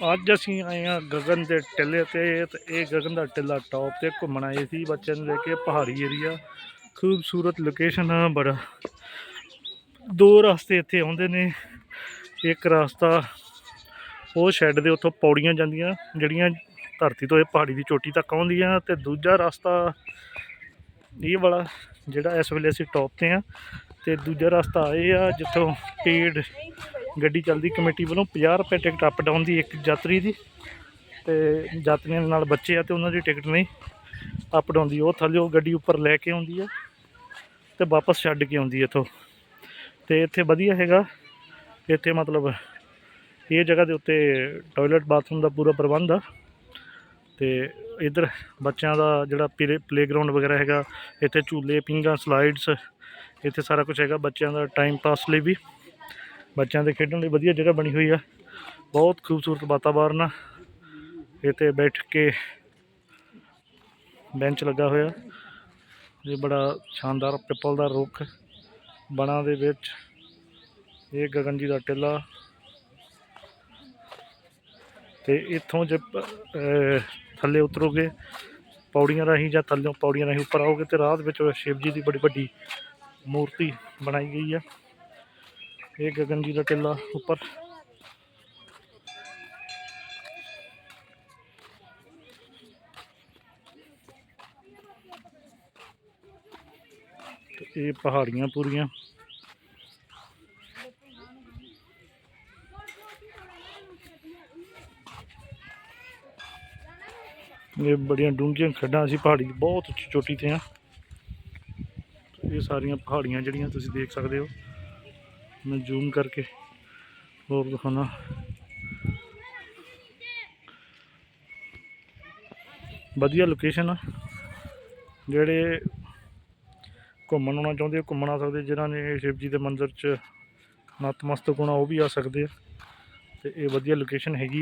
ਅੱਜ ਅਸੀਂ ਆਏ ਆ ਗਗਨ ਦੇ ਟਿੱਲੇ ਤੇ ਤੇ ਇਹ ਗਗਨ ਦਾ ਟਿੱਲਾ ਟੌਪ ਤੇ ਘੁੰਮਣ ਆਏ ਸੀ, ਬੱਚਿਆਂ ਨੂੰ ਲੈ ਕੇ ਪਹਾੜੀ ਏਰੀਆ ਖੂਬਸੂਰਤ ਲੋਕੇਸ਼ਨ ਆ ਬੜਾ। ਦੋ ਰਸਤੇ ਇੱਥੇ ਆਉਂਦੇ ਨੇ, ਇੱਕ ਰਸਤਾ ਉਹ ਸ਼ੈੱਡ ਦੇ ਉੱਥੋਂ ਪੌੜੀਆਂ ਜਾਂਦੀਆਂ, ਜਿਹੜੀਆਂ ਧਰਤੀ ਤੋਂ ਇਹ ਪਹਾੜੀ ਦੀ ਚੋਟੀ ਤੱਕ ਆਉਂਦੀਆਂ ਤੇ ਦੂਜਾ ਰਸਤਾ ਇਹ ਵਾਲਾ, ਜਿਹੜਾ ਇਸ ਵੇਲੇ ਅਸੀਂ ਟੌਪ ਤੇ ਆ ਤੇ ਦੂਜਾ ਰਸਤਾ ਇਹ ਆ ਜਿੱਥੋਂ ਪੇੜ ਗੱਡੀ ਚੱਲਦੀ ਕਮੇਟੀ ਵੱਲੋਂ 50 ਰੁਪਏ ਟਿਕਟ ਅਪ ਡਾਊਨ ਦੀ ਇੱਕ ਯਾਤਰੀ ਦੀ ਤੇ ਯਾਤਰੀਆਂ ਦੇ ਨਾਲ ਬੱਚੇ ਆ ਤੇ ਉਹਨਾਂ ਦੀ ਟਿਕਟ ਨਹੀਂ ਅਪ ਡਾਊਨ ਦੀ। ਉਹ ਥੱਲੇ ਉਹ ਗੱਡੀ ਉੱਪਰ ਲੈ ਕੇ ਆਉਂਦੀ ਆ ਤੇ ਵਾਪਸ ਛੱਡ ਕੇ ਆਉਂਦੀ ਇੱਥੋਂ। ਤੇ ਇੱਥੇ ਵਧੀਆ ਹੈਗਾ। ਇੱਥੇ ਮਤਲਬ ਇਹ ਜਗ੍ਹਾ ਦੇ ਉੱਤੇ ਟਾਇਲਟ ਬਾਥਰੂਮ ਦਾ ਪੂਰਾ ਪ੍ਰਬੰਧ ਆ। ਤੇ ਇਧਰ ਬੱਚਿਆਂ ਦਾ ਜਿਹੜਾ ਪਲੇਗਰਾਉਂਡ ਵਗੈਰਾ ਹੈਗਾ, ਇੱਥੇ ਝੂਲੇ, ਪਿੰਗਾ ਸਲਾਈਡਸ ਇੱਥੇ ਸਾਰਾ ਕੁਝ ਹੈਗਾ। ਬੱਚਿਆਂ ਦਾ ਟਾਈਮ ਪਾਸ ਲਈ ਵੀ। ਬੱਚਿਆਂ ਦੇ ਖੇਡਣ ਲਈ ਵਧੀਆ ਜਗ੍ਹਾ ਬਣੀ ਹੋਈ ਆ। ਬਹੁਤ ਖੂਬਸੂਰਤ ਵਾਤਾਵਰਨ ਆ। ਇੱਥੇ ਬੈਠ ਕੇ ਬੈਂਚ ਲੱਗਾ ਹੋਇਆ। ਇਹ ਬੜਾ ਸ਼ਾਨਦਾਰ ਪਿੱਪਲ ਦਾ ਰੁੱਖ, ਬਣਾ ਦੇ ਵਿੱਚ। ਇਹ ਗਗਨ ਜੀ ਦਾ ਟਿੱਲਾ। ਤੇ ਇੱਥੋਂ ਜੇ ਥੱਲੇ ਉਤਰੋਗੇ, ਪੌੜੀਆਂ ਰਾਹੀਂ ਜਾਂ ਥੱਲੇ ਪੌੜੀਆਂ ਰਾਹੀਂ ਉੱਪਰ ਆਓਗੇ ਤੇ ਰਾਹ ਦੇ ਵਿੱਚ ਸ਼ਿਵ ਜੀ ਦੀ ਬੜੀ ਵੱਡੀ ਮੂਰਤੀ ਬਣਾਈ ਗਈ ਆ। ਇਹ ਗਗਨ ਜੀ ਦਾ ਟਿੱਲਾ ਉੱਪਰ। ਤੇ ਇਹ ਪਹਾੜੀਆਂ ਪੂਰੀਆਂ। ਇਹ ਬੜੀਆਂ ਡੂੰਘੀਆਂ ਖੱਡਾਂ ਅਸੀਂ ਪਹਾੜੀ ਦੀ ਬਹੁਤ ਉੱਚੀ ਚੋਟੀ ਤੇ ਆ ਇਹ ਸਾਰੀਆਂ ਪਹਾੜੀਆਂ ਜਿਹੜੀਆਂ ਤੁਸੀਂ ਦੇਖ ਸਕਦੇ ਹੋ। ਮੈਂ ਜ਼ੂਮ ਕਰਕੇ ਹੋਰ ਦਿਖਾਉਣਾ। ਵਧੀਆ ਲੋਕੇਸ਼ਨ ਆ। ਜਿਹੜੇ ਘੁੰਮਣ ਆਉਣਾ ਚਾਹੁੰਦੇ ਆ ਘੁੰਮਣ ਆ ਸਕਦੇ ਜਿਨ੍ਹਾਂ ਨੇ ਸ਼ਿਵ ਜੀ ਦੇ ਮੰਦਿਰ 'ਚ ਨਤਮਸਤਕ ਹੋਣਾ, ਉਹ ਵੀ ਆ ਸਕਦੇ ਆ। ਤੇ ਇਹ ਵਧੀਆ ਲੋਕੇਸ਼ਨ ਹੈਗੀ